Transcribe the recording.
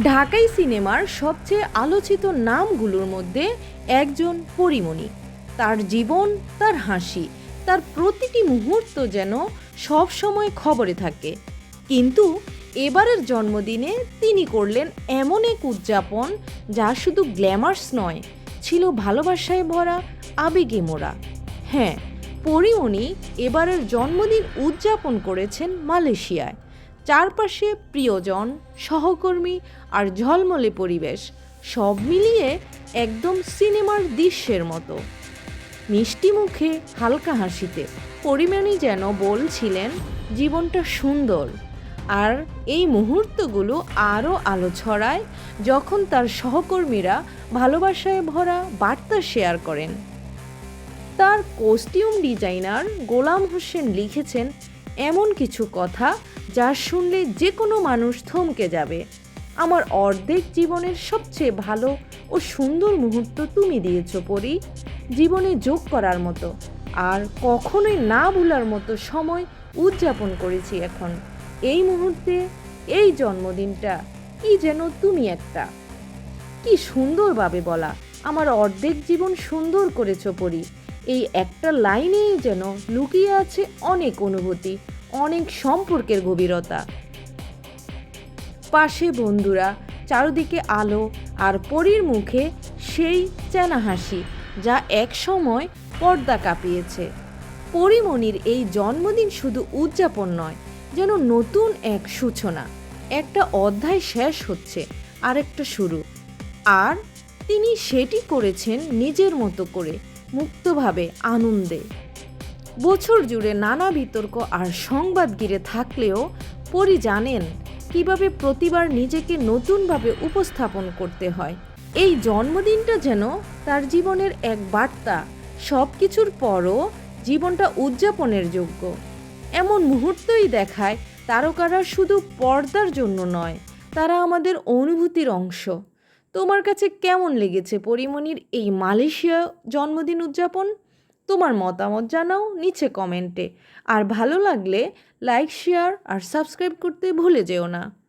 ঢাকাই সিনেমার সবচেয়ে আলোচিত নামগুলোর মধ্যে একজন পরিমণি। তার জীবন, তার হাসি, তার প্রতিটি মুহূর্ত যেন সব সময় খবরে থাকে। কিন্তু এবারের জন্মদিনে তিনি করলেন এমন এক উদযাপন যা শুধু গ্ল্যামার্স নয়, ছিল ভালোবাসায় ভরা, আবেগে মোড়া। হ্যাঁ পরিমণি এবারের জন্মদিন উদযাপন করেছেন মালয়েশিয়ায়। চারপাশে প্রিয়জন, সহকর্মী আর ঝলমলে পরিবেশ, সব মিলিয়ে একদম সিনেমার দৃশ্যের মতো। মিষ্টি মুখে হালকা হাসিতে পরিমাণই যেন বলছিলেন, জীবনটা সুন্দর। আর এই মুহূর্তগুলো আরও আলো ছড়ায় যখন তার সহকর্মীরা ভালোবাসায় ভরা বার্তা শেয়ার করেন। তার কস্টিউম ডিজাইনার গোলাম হোসেন লিখেছেন, এমন কিছু কথা যা শুনলে যে কোনো মানুষ থমকে যাবে। আমার অর্ধেক জীবনের সবচেয়ে ভালো ও সুন্দর মুহূর্ত তুমি দিয়েছ, পরি। জীবনে যোগ করার মতো, আর কখনোই না ভুলার মতো সময় উদযাপন করেছি এখন। এই মুহূর্তে, এই জন্মদিনটা কি যেন তুমি একটা। কি সুন্দরভাবে বলা, আমার অর্ধেক জীবন সুন্দর করেছ, পরি। এই একটা লাইনেই যেন লুকিয়ে আছে অনেক অনুভূতি। অনেক সম্পর্কের গভীরতা। পাশে বন্ধুরা, চারদিকে আলো আর পরীর মুখে সেই চেনা হাসি যা এক সময় পর্দা কাঁপিয়েছে। পরিমণির এই জন্মদিন শুধু উদযাপন নয়, যেন নতুন এক সূচনা। একটা অধ্যায় শেষ হচ্ছে, আরেকটা শুরু। আর তিনি সেটি করেছেন নিজের মতো করে, মুক্তভাবে, আনন্দে। বছর জুড়ে নানা বিতর্ক আর সংবাদ ঘিরে থাকলেও পরি জানেন কীভাবে প্রতিবার নিজেকে নতুনভাবে উপস্থাপন করতে হয়। এই জন্মদিনটা যেন তার জীবনের এক বার্তা সব কিছুর পরও জীবনটা উদযাপনের যোগ্য। এমন মুহূর্তই দেখায় তারকারা শুধু পর্দার জন্য নয়, তারা আমাদের অনুভূতির অংশ। তোমার কাছে কেমন লেগেছে পরিমণির এই মালয়েশিয়া জন্মদিন উদযাপন? তোমার মতামত জানাও নিচে কমেন্টে। আর ভালো লাগলে লাইক, শেয়ার আর সাবস্ক্রাইব করতে ভুলে যেও না।